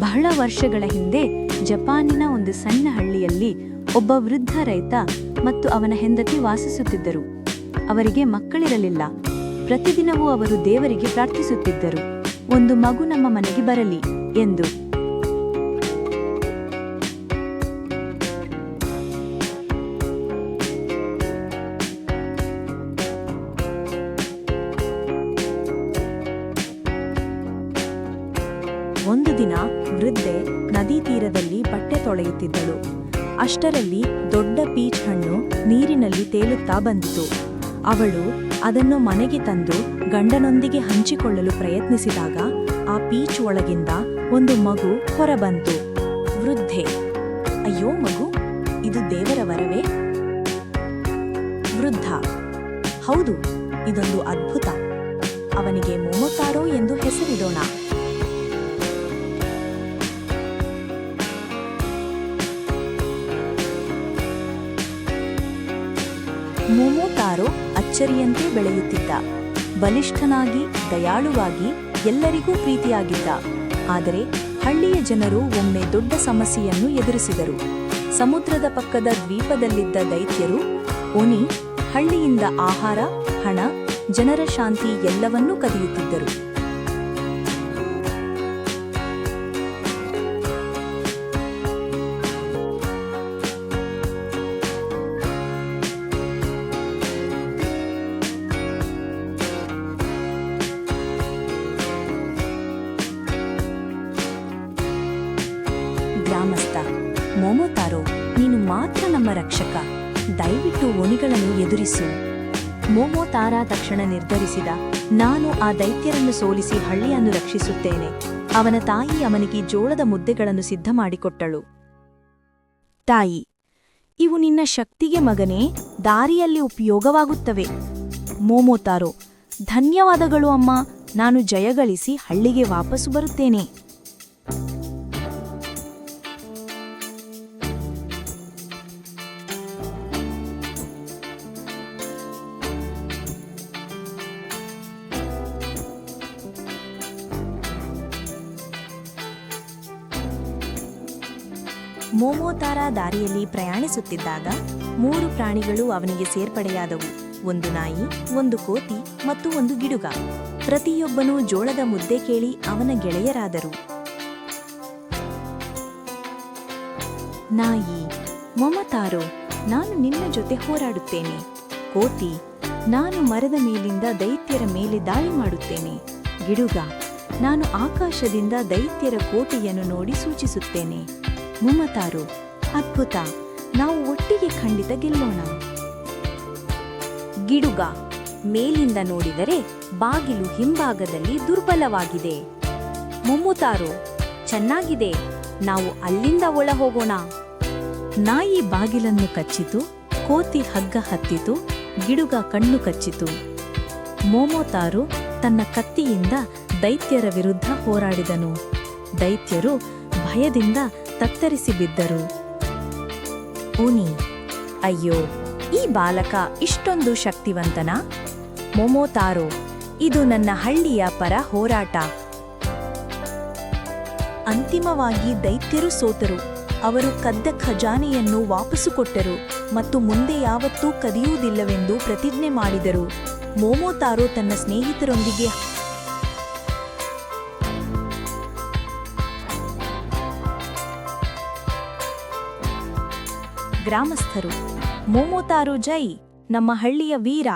ಬಹಳ ವರ್ಷಗಳ ಹಿಂದೆ ಜಪಾನಿನ ಒಂದು ಸಣ್ಣ ಹಳ್ಳಿಯಲ್ಲಿ ಒಬ್ಬ ವೃದ್ಧ ರೈತ ಮತ್ತು ಅವನ ಹೆಂಡತಿ ವಾಸಿಸುತ್ತಿದ್ದರು. ಅವರಿಗೆ ಮಕ್ಕಳಿರಲಿಲ್ಲ. ಪ್ರತಿದಿನವೂ ಅವರು ದೇವರಿಗೆ ಪ್ರಾರ್ಥಿಸುತ್ತಿದ್ದರು. ಒಂದು ಮಗು ನಮ್ಮ ಮನೆಗೆ ಬರಲಿ ಎಂದು ಒಂದು ದಿನ ವೃದ್ಧೆ ನದಿ ತೀರದಲ್ಲಿ ಬಟ್ಟೆ ತೊಳೆಯುತ್ತಿದ್ದಳು. ಅಷ್ಟರಲ್ಲಿ ದೊಡ್ಡ ಪೀಚ್ ಹಣ್ಣು ನೀರಿನಲ್ಲಿ ತೇಲುತ್ತಾ ಬಂದಿತು. ಅವಳು ಅದನ್ನು ಮನೆಗೆ ತಂದು ಗಂಡನೊಂದಿಗೆ ಹಂಚಿಕೊಳ್ಳಲು ಪ್ರಯತ್ನಿಸಿದಾಗ ಆ ಪೀಚ್ ಒಳಗಿಂದ ಒಂದು ಮಗು ಹೊರಬಂತು. ವೃದ್ಧೆ, ಅಯ್ಯೋ ಮಗು, ಇದು ದೇವರ ವರವೇ? ವೃದ್ಧ, ಹೌದು, ಇದೊಂದು ಅದ್ಭುತ. ಅವನಿಗೆ ಮೊಮೊತಾರೋ ಎಂದು ಹೆಸರಿಡೋಣ. ಮೊಮೊತಾರೋ ಅಚ್ಚರಿಯಂತೆ ಬೆಳೆಯುತ್ತಿದ್ದ. ಬಲಿಷ್ಠನಾಗಿ, ದಯಾಳುವಾಗಿ ಎಲ್ಲರಿಗೂ ಪ್ರೀತಿಯಾಗಿದ್ದ. ಆದರೆ ಹಳ್ಳಿಯ ಜನರು ಒಮ್ಮೆ ದೊಡ್ಡ ಸಮಸ್ಯೆಯನ್ನು ಎದುರಿಸಿದರು. ಸಮುದ್ರದ ಪಕ್ಕದ ದ್ವೀಪದಲ್ಲಿದ್ದ ದೈತ್ಯರು ಒನಿ ಹಳ್ಳಿಯಿಂದ ಆಹಾರ, ಹಣ, ಜನರ ಶಾಂತಿ ಎಲ್ಲವನ್ನೂ ಕದಿಯುತ್ತಿದ್ದರು. ಗ್ರಾಮಸ್ಥ. ಮೊಮೊತಾರೋ ನೀನು ಮಾತ್ರ ನಮ್ಮ ರಕ್ಷಕ. ದಯವಿಟ್ಟು ಒಣಿಗಳನ್ನು ಎದುರಿಸು. ಮೊಮೊತಾರ ತಕ್ಷಣ ನಿರ್ಧರಿಸಿದ, ನಾನು ಆ ದೈತ್ಯರನ್ನು ಸೋಲಿಸಿ ಹಳ್ಳಿಯನ್ನು ರಕ್ಷಿಸುತ್ತೇನೆ. ಅವನ ತಾಯಿ ಅವನಿಗೆ ಜೋಳದ ಮುದ್ದೆಗಳನ್ನು ಸಿದ್ಧ ಮಾಡಿಕೊಟ್ಟಳು ತಾಯಿ, ಇವು ನಿನ್ನ ಶಕ್ತಿಗೆ ಮಗನೇ, ದಾರಿಯಲ್ಲಿ ಉಪಯೋಗವಾಗುತ್ತವೆ. ಮೋಮೋತಾರೋ ಧನ್ಯವಾದಗಳು ಅಮ್ಮ. ನಾನು ಜಯಗಳಿಸಿ ಹಳ್ಳಿಗೆ ವಾಪಸ್ಸು ಬರುತ್ತೇನೆ. ಮೋಮೋತಾರ ದಾರಿಯಲ್ಲಿ ಪ್ರಯಾಣಿಸುತ್ತಿದ್ದಾಗ ಮೂರು ಪ್ರಾಣಿಗಳು ಅವನಿಗೆ ಸೇರ್ಪಡೆಯಾದವು. ಒಂದು ನಾಯಿ, ಒಂದು ಕೋತಿ ಮತ್ತು ಒಂದು ಗಿಡುಗ. ಪ್ರತಿಯೊಬ್ಬನೂ ಜೋಳದ ಮುದ್ದೆ ಕೇಳಿ ಅವನ ಗೆಳೆಯರಾದರು. ನಾಯಿ, ಮೊಮತಾರೋ, ನಾನು ನಿನ್ನ ಜೊತೆ ಹೋರಾಡುತ್ತೇನೆ. ಕೋತಿ, ನಾನು ಮರದ ಮೇಲಿಂದ ದೈತ್ಯರ ಮೇಲೆ ದಾಳಿ ಮಾಡುತ್ತೇನೆ. ಗಿಡುಗ, ನಾನು ಆಕಾಶದಿಂದ ದೈತ್ಯರ ಕೋಟೆಯನ್ನು ನೋಡಿ ಸೂಚಿಸುತ್ತೇನೆ. ಮುಮತಾರು ಅದ್ಭುತ. ನಾವು ಒಟ್ಟಿಗೆ ಖಂಡಿತ ಗೆಲ್ಲೋಣ. ಗಿಡುಗ. ಮೇಲಿಂದ ನೋಡಿದರೆ ಬಾಗಿಲು ಹಿಂಭಾಗದಲ್ಲಿ ದುರ್ಬಲವಾಗಿದೆ. ಮುಮ್ಮುತಾರು. ಚೆನ್ನಾಗಿದೆ. ನಾವು ಅಲ್ಲಿಂದ ಒಳ ಹೋಗೋಣ ನಾಯಿ ಬಾಗಿಲನ್ನು ಕಚ್ಚಿತು, ಕೋತಿ ಹಗ್ಗ ಹತ್ತಿತು, ಗಿಡುಗ ಕಣ್ಣು ಕಚ್ಚಿತು. ಮೋಮೋತಾರು ತನ್ನ ಕತ್ತಿಯಿಂದ ದೈತ್ಯರ ವಿರುದ್ಧ ಹೋರಾಡಿದನು. ದೈತ್ಯರು ಭಯದಿಂದ ತತ್ತರಿಸಿ ಬಿದ್ದರು. ಓನಿ ಅಯ್ಯೋ, ಈ ಬಾಲಕ ಇಷ್ಟೊಂದು ಶಕ್ತಿವಂತನ? ಮೊಮೋತಾರೋ ಇದು ನನ್ನ ಹಳ್ಳಿಯ ಪರ ಹೋರಾಟ. ಅಂತಿಮವಾಗಿ ದೈತ್ಯರು ಸೋತರು. ಅವರು ಕದ್ದ ಖಜಾನೆಯನ್ನು ವಾಪಸು ಕೊಟ್ಟರು ಮತ್ತು ಮುಂದೆ ಯಾವತ್ತೂ ಕದಿಯುವುದಿಲ್ಲವೆಂದು ಪ್ರತಿಜ್ಞೆ ಮಾಡಿದರು. ಮೋಮೋತಾರೋ ತನ್ನ ಸ್ನೇಹಿತರೊಂದಿಗೆ ಗ್ರಾಮಸ್ಥರು. ಮೋಮೋತಾರೋ ಜೈ ನಮ್ಮ ಹಳ್ಳಿಯ ವೀರ.